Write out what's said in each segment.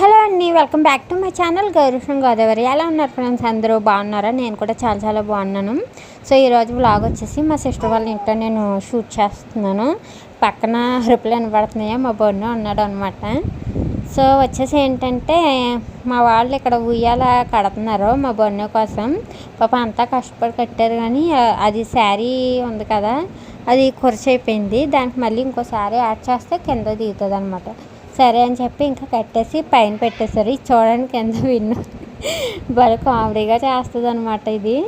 Hello అండి welcome back to my channel గౌరవం గోదావరి. ఎలా ఉన్నారు ఫ్రెండ్స్? అందరూ బాగున్నారా? నేను కూడా చాలా చాలా బాగున్నాను. సో ఈరోజు వ్లాగ్ వచ్చేసి మా సిస్టర్ వాళ్ళ ఇంట్లో నేను షూట్ చేస్తున్నాను. పక్కన రిప్లై వినపడుతున్నాయో మా బొన్న ఉన్నాడు అనమాట సో వచ్చేసి ఏంటంటే మా వాళ్ళు ఇక్కడ ఉయ్యాల కడుతున్నారు మా బొన్న కోసం. పాప అంతా కష్టపడి కట్టారు కానీ అది శారీ ఉంది కదా అది అయిపోయింది. దానికి మళ్ళీ ఇంకో శారీ యాడ్ చేస్తే కింద దిగుతుంది అనమాట సరే అని చెప్పి ఇంకా కట్టేసి పైన పెట్టేశారు. ఇది చూడడానికి ఎంత విన్ను. భలే కామెడీగా చేస్తుంది అనమాట ఇది.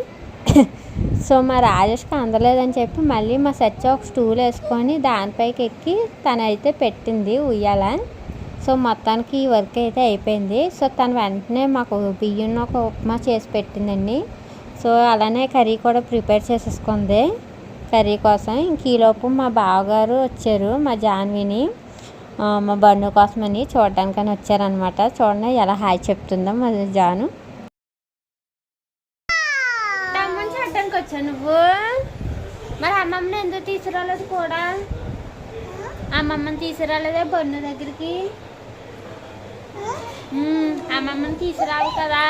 సో మా రాజేష్కి అందలేదని చెప్పి మళ్ళీ మా సత్య ఒక స్టూల్ వేసుకొని దానిపైకి ఎక్కి తనైతే పెట్టింది ఉయ్యాల. సో మొత్తానికి ఈ వర్క్ అయితే అయిపోయింది. సో తను వెంటనే మాకు బియ్యం ఒక ఉప్మా చేసి పెట్టిందండి. సో అలానే కర్రీ కూడా ప్రిపేర్ చేసేసుకుంది. కర్రీ కోసం ఇంక ఈలోపు మా బావగారు వచ్చారు మా జాన్విని. మా బండు కోసమని చూడడానికని వచ్చారనమాట చూడండి ఎలా హాయ్ చెప్తుందో మా జాను. చూడడానికి వచ్చా నువ్వు? మరి అమ్మమ్మని ఎందుకు తీసుకురాలేదు కూడా? అమ్మమ్మని తీసుకురాలేదే బన్ను దగ్గరికి? అమ్మమ్మని తీసుకురావు కదా?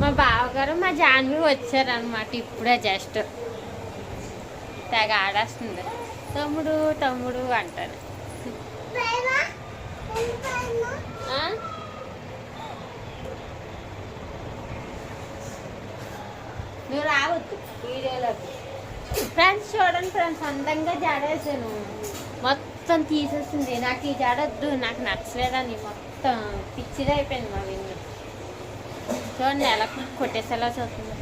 మా బావగారు మా జాన్వి వచ్చారనమాట ఇప్పుడే జస్ట్ తెగ ఆడేస్తుంది. తమ్ముడు తమ్ముడు అంటారు ఆ? నువ్వు రావద్దు వీడియోలోకి. ఫ్రెండ్స్ చూడండి ఫ్రెండ్స్ అందంగా జాడేసాను మొత్తం తీసేసింది. నాకు ఈ జాడొద్దు నాకు నచ్చలేదని మొత్తం. పిచ్చిది అయిపోయింది మా విన్ను చూడండి ఎలా కొట్టేసేలా చూస్తుంది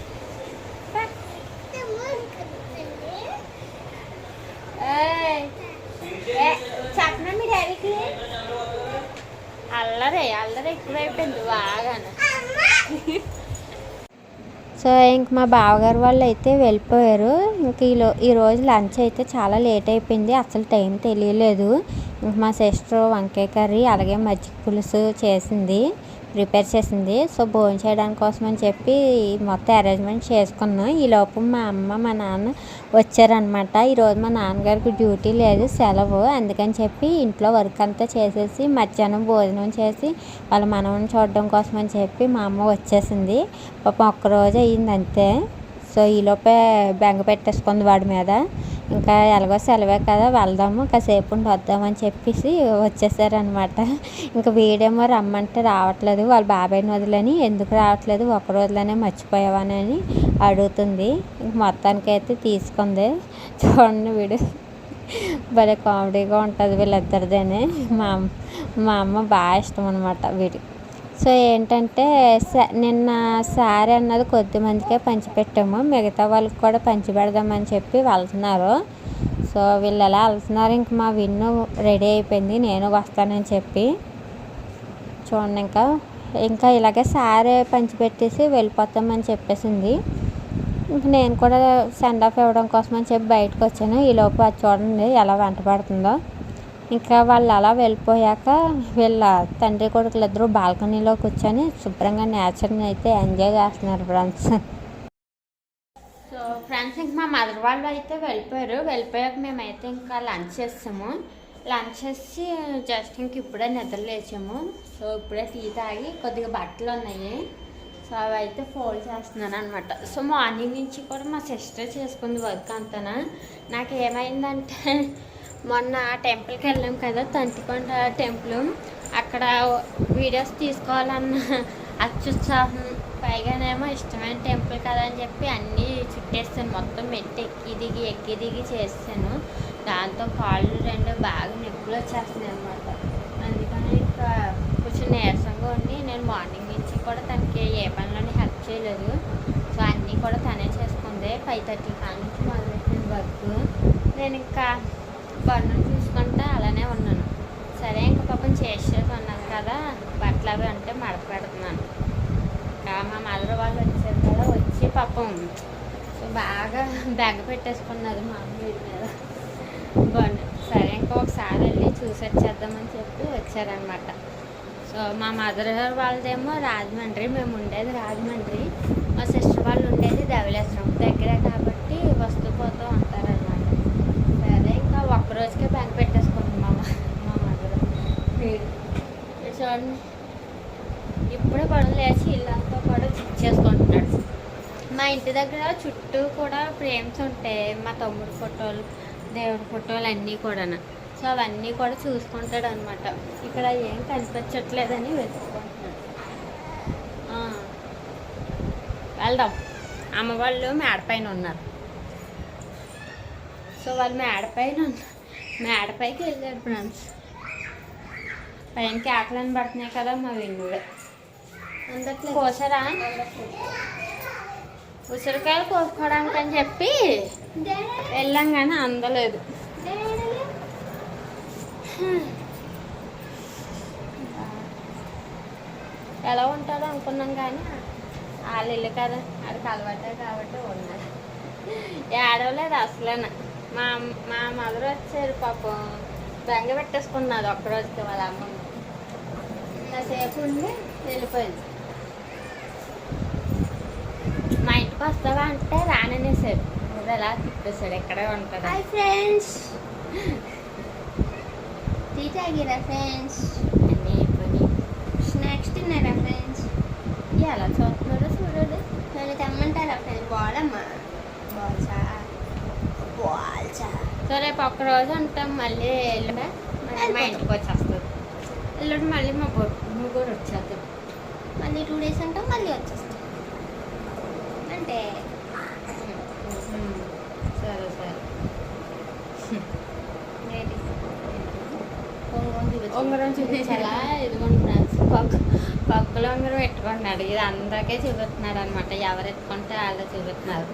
ఏయ్, ఏ, చెప్పనా మీ డాడీకి అల్లరే అల్లరే ఎక్కువైపోయింది బాగాను. సో ఇంక మా బావగారు వాళ్ళు అయితే వెళ్ళిపోయారు. ఇంక ఈలో ఈరోజు లంచ్ అయితే చాలా లేట్ అయిపోయింది. అసలు టైం తెలియలేదు. ఇంక మా సిస్టర్ వంకాయ కర్రీ అలాగే మజ్జిగ పులుసు చేసింది. ప్రిపేర్ చేసింది. సో భోజనం చేయడానికి కోసం అని చెప్పి మొత్తం అరేంజ్మెంట్ చేసుకున్నాం. ఈ లోపు మా అమ్మ మా నాన్న వచ్చారనమాట ఈరోజు మా నాన్నగారికి డ్యూటీ లేదు సెలవు. అందుకని చెప్పి ఇంట్లో వర్క్ అంతా చేసేసి మధ్యాహ్నం భోజనం చేసి వాళ్ళ మనవని చూడడం కోసం అని చెప్పి మా అమ్మ వచ్చేసింది. పాపం ఒక్కరోజు అయ్యింది అంతే. సో ఈలోపే బెంగ పెట్టేసుకుంది వాడి మీద. ఇంకా ఎలాగో సెలవే కదా వెళ్దాము కాసేపు ఉండి వద్దామని చెప్పేసి వచ్చేసారనమాట ఇంకా వీడేమో రమ్మంటే రావట్లేదు వాళ్ళ బాబాయ్ని వదిలేని ఎందుకు రావట్లేదు ఒక రోజులోనే మర్చిపోయావని అడుగుతుంది. మొత్తానికైతే తీసుకుంది. చూడండి వీడు. భలే కామెడీగా ఉంటుంది వీళ్ళిద్దరిదేనే. మా అమ్మ మా అమ్మ బాగా ఇష్టం అనమాట వీడికి. సో ఏంటంటే స- నిన్న సారీ అన్నది కొద్ది మందికే పంచిపెట్టాము. మిగతా వాళ్ళకి కూడా పంచిపెడదామని చెప్పి వెళ్తున్నారు. సో వీళ్ళు ఎలా వెళ్తున్నారు ఇంక మా విన్ను రెడీ అయిపోయింది నేను వస్తానని చెప్పి. చూడండి ఇంకా ఇంకా ఇలాగే సారీ పంచిపెట్టేసి వెళ్ళిపోతామని చెప్పేసింది. ఇంక నేను కూడా సెండ్ ఆఫ్ ఇవ్వడం కోసం అని చెప్పి బయటకు వచ్చాను. ఈ లోపు అది చూడండి ఎలా వెంట పడుతుందో. ఇంకా వాళ్ళు అలా వెళ్ళిపోయాక వీళ్ళ తండ్రి కొడుకులు ఇద్దరు బాల్కనీలో కూర్చొని శుభ్రంగా నేచర్ని అయితే ఎంజాయ్ చేస్తున్నారు ఫ్రెండ్స్ సో ఫ్రెండ్స్ ఇంక మా మదర్ వాళ్ళు అయితే వెళ్ళిపోయారు. వెళ్ళిపోయాక మేమైతే ఇంకా లంచ్ చేస్తాము. లంచ్ చేసి జస్ట్ ఇంక ఇప్పుడే నిద్ర లేచాము. సో ఇప్పుడే టీ తాగి కొద్దిగా బట్టలు ఉన్నాయి. సో అవి అయితే ఫోల్డ్ చేస్తున్నాను అనమాట సో మార్నింగ్ నుంచి కూడా మా సిస్టర్ చేసుకుంది వర్క్ అంతానా. నాకు ఏమైందంటే మొన్న టెంపుల్కి వెళ్ళాం కదా తంతికొండ టెంపుల్ అక్కడ వీడియోస్ తీసుకోవాలన్న అత్యుత్సాహం. పైగానేమో ఇష్టమైన టెంపుల్ కదా అని చెప్పి అన్నీ చుట్టేస్తాను. మొత్తం మెట్టి ఎక్కి దిగి ఎక్కి దిగి చేస్తాను. దాంతో కాళ్ళు రెండు బాగా నొప్పులు వచ్చేస్తున్నాయి అనమాట అందుకని ఇంకా కొంచెం నీరసంగా ఉండి నేను మార్నింగ్ నుంచి కూడా తనకి ఏ పనిలోని హెల్ప్ చేయలేదు. సో అన్నీ కూడా తనే చేసుకుంది. ఫైవ్ థర్టీ కాడ నుంచి మొదలెట్టిన వర్క్. నేను ఇంకా పన్ను చూసుకుంటా అలానే ఉన్నాను. సరే ఇంకా పాపం చేసేది ఉన్నాను కదా. బట్టలు అవి అంటే మడత పెడుతున్నాను. ఇంకా మా మదర్ వాళ్ళు వచ్చారు కదా వచ్చి పాపం సో బాగా బెగ్గ పెట్టేసుకున్నది మా అమ్మ మీద. బాగుంది. సరే ఇంకా ఒకసారి వెళ్ళి చూసి వచ్చేద్దామని చెప్పి వచ్చారనమాట. సో మా మదర్ వాళ్ళదేమో రాజమండ్రి మేము ఉండేది రాజమండ్రి. మా సిస్టర్ వాళ్ళు ఉండేది ధవళేశ్వరం దగ్గరే కాబట్టి రోజుకే బ్యాగ్ పెట్టేసుకుంది మా మదర్. చూడండి. ఇప్పుడే పడవలు లేచి ఇల్లంతా కూడా చిక్ చేసుకుంటున్నాడు మా ఇంటి దగ్గర చుట్టూ కూడా ఫ్రేమ్స్ ఉంటాయి మా తమ్ముడు ఫోటోలు దేవుడి ఫోటోలు అన్నీ కూడా సో అవన్నీ కూడా చూసుకుంటాడు అనమాట ఇక్కడ ఏం కనిపించట్లేదని వెతుకుంటున్నాడు వెళ్దాం. అమ్మ వాళ్ళు మేడపైన ఉన్నారు. సో వాళ్ళు మేడపైన ఉన్నారు. మేడ పైకి వెళ్ళారు ఫ్రెండ్స్. పైన కేకలని పడుతున్నాయి కదా మా విన్నుడే కోసరా? ఉసిరికాయలు కోసుకోవడానికి అని చెప్పి వెళ్ళాం కానీ అందలేదు. ఎలా ఉంటాడో అనుకున్నాం కానీ వాళ్ళు ఇల్లు కదా ఆడికి అలవాటే కాబట్టి ఉన్నారు. ఏడవలేదు అసలు మా మా మదర్ వచ్చారు పాపం. బెంగ పెట్టేసుకున్నది ఒక్కరోజుకి వాళ్ళ అమ్మమ్మ కాసేపు ఉండి వెళ్ళిపోయింది. మా ఇంటికి వస్తావా అంటే రాననేసాడు అది ఎలా తిప్పేశాడు? ఎక్కడే ఉంటుంది? Hi friends. టీ తాగిరా ఫ్రెండ్స్? అన్నీ అయిపోయి స్నాక్స్ తిన్నారా ఫ్రెండ్స్? ఎలా చూస్తున్నాడో? చూడండి నన్ను తెమ్మంటారా ఫ్రెండ్స్? బాల్సా బాల్సా సో రేపు ఒక్క రోజు ఉంటాం మళ్ళీ ఎల్లుండే మళ్ళీ మా ఇంటికి వచ్చేస్తుంది ఎల్లుండి మళ్ళీ మా ముగ్గురు వచ్చేద్దాం మళ్ళీ టూ డేస్ అంటాం మళ్ళీ వచ్చేస్తాం. అంటే సరే సరే. ఉంగరం చూపించాలా? ఇదిగోండి ఫ్రెండ్స్. పక్క పక్కలో ఉంగరం పెట్టుకున్నాడు ఇది అందరికీ చూపిస్తున్నాడు అనమాట ఎవరు ఎత్తుకుంటే వాళ్ళు చూపిస్తున్నారు.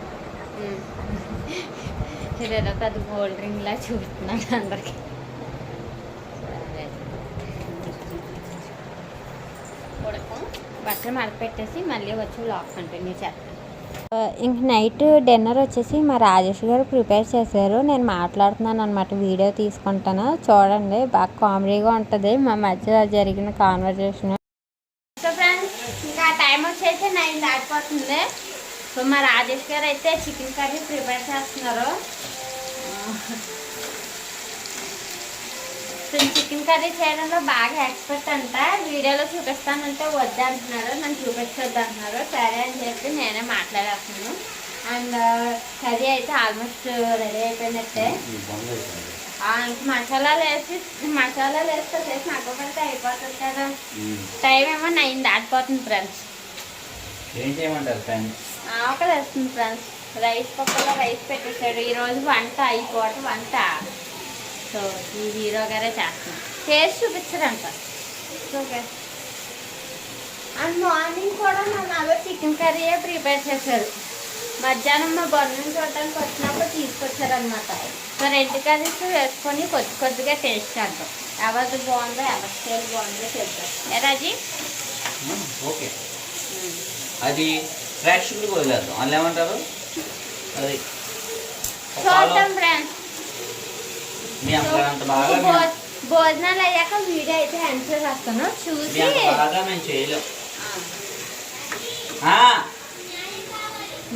ఉమ్. పెద్ద కోల్డ్ రింగ్ లా చూపిస్తున్నాడు అందరికి. బట్టలు మడపెట్టేసి మళ్ళీ వచ్చి లాక్ కంటిన్యూ చేస్తాను ఇంక నైట్ డిన్నర్ వచ్చేసి మా రాజేష్ గారు ప్రిపేర్ చేశారు. నేను మాట్లాడుతున్నాను అనమాట వీడియో తీసుకుంటాను. చూడండి బాగా కామెడీగా ఉంటుంది. మా మధ్య జరిగిన కాన్వర్జేషన్ సో మా రాజేష్ గారు అయితే చికెన్ కర్రీ ప్రిపేర్ చేస్తున్నారు. చికెన్ కర్రీ చేయడంలో బాగా ఎక్స్పర్ట్ అంట. వీడియోలో చూపిస్తానంటే వద్దు అంటున్నారు. నన్ను చూపించొద్దు అంటున్నారు. సరే అని చెప్పి నేనే మాట్లాడేస్తున్నాను. అండ్ కర్రీ అయితే ఆల్మోస్ట్ రెడీ అయిపోయినట్టే. మసాలాలు వేసి మసాలాలు వేస్తే చేసి నాకు పడితే అయిపోతుంది కదా. టైం ఏమో నైన్ దాటిపోతుంది ఫ్రెండ్స్. ఏం చేయమంటారు ఫ్రెండ్స్? ఆకలి వేస్తుంది ఫ్రెండ్స్. రైస్ పక్కలో రైస్ పెట్టేశాడు. ఈరోజు వంట అయిపోవటం వంట. సో ఈ హీరో గారే చేస్తున్నాం టేస్ట్ చూపించరంట. ఓకే. అండ్ మార్నింగ్ కూడా మా మదర్ చికెన్ కర్రీయే ప్రిపేర్ చేశారు. మధ్యాహ్నం మా బంధుని చూడటానికి వచ్చినప్పుడు తీసుకొచ్చారనమాట సో రెండు కర్రీస్ వేసుకొని కొద్ది కొద్దిగా టేస్ట్ చేద్దాం. ఎవరిది బాగుందో ఎవరి స్టైల్ బాగుందో చెప్తాం ఏ రాజీ? ఓకే. అది ప్రేక్షకులకు వదిలేద్దాం. వాళ్ళు ఏమంటారు? అది మీ అమ్మగారు అంత బాగా భోజనాలు అయ్యాక వీడియో అయితే ఆన్సర్ చేస్తాను. చూసి బాగా మేము చేయలేం.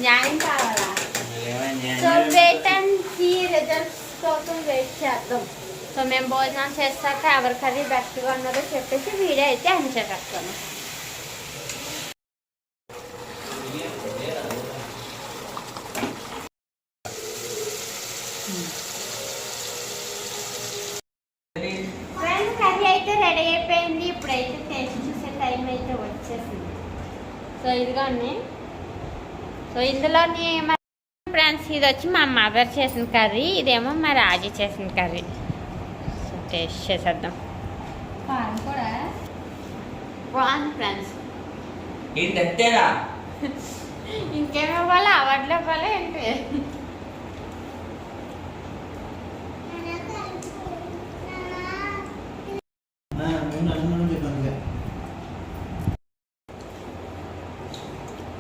న్యాయం కావాలా? So wait and see results కోసం వెయిట్ చేద్దాం. సో మేము భోజనం చేస్తాక ఎవరి కర్రీ బెస్ట్గా ఉన్నదో చెప్పేసి వీడియో అయితే ఆన్సర్ చేస్తాను ఫ్రెండ్ కర్రీ అయితే రెడీ అయిపోయింది? ఇప్పుడైతే టేస్ట్ చూసే టైం అయితే వచ్చేసింది. సో ఇదిగోండి సో ఇందులోని ఫ్రెండ్స్ ఇది వచ్చి మా మదర్ చేసిన కర్రీ ఇదేమో మా రాజు చేసిన కర్రీ. సో టేస్ట్ చేసేద్దాం. కూడా? బాగుంది ఫ్రెండ్స్. ఇంకేమి ఇవ్వాలి అవార్డులు ఇవ్వాలి ఏంటి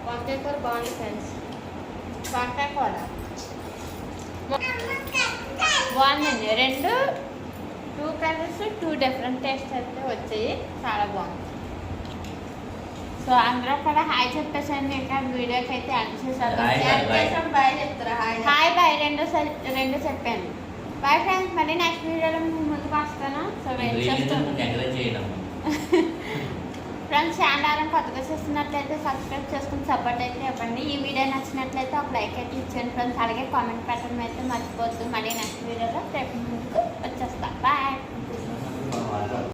వంకాయ కూర బాగుంది ఫ్రెండ్స్ వంకాయ కూర బాగుందండి రెండు two colours two different taste అయితే వచ్చాయి. చాలా బాగుంది. సో అందరూ కూడా హాయ్ చెప్పేసండి. ఇంకా వీడియోకి అయితే ఎండ్ చేశారు. బాయ్ చెప్తారా? Hi hi. బాయ్. రెండు స- రెండు చెప్పాను. బాయ్ ఫ్రెండ్స్ మళ్ళీ నెక్స్ట్ వీడియోలో ముందుకు వస్తాను. సో వెయిట్ చేస్తాను. ఫ్రెండ్స్ ఛానల్ని కొత్తగా చేస్తున్నట్లయితే సబ్స్క్రైబ్ చేసుకుని సపోర్ట్ అయితే ఇవ్వండి. ఈ వీడియో నచ్చినట్లయితే ఒక లైక్ అయితే ఇచ్చాను ఫ్రెండ్స్. అలాగే కామెంట్ పెట్టడం అయితే మర్చిపోవద్దు. మళ్ళీ నెక్స్ట్ వీడియోలో రేపు ముందుకు వచ్చేస్తాను బాయ్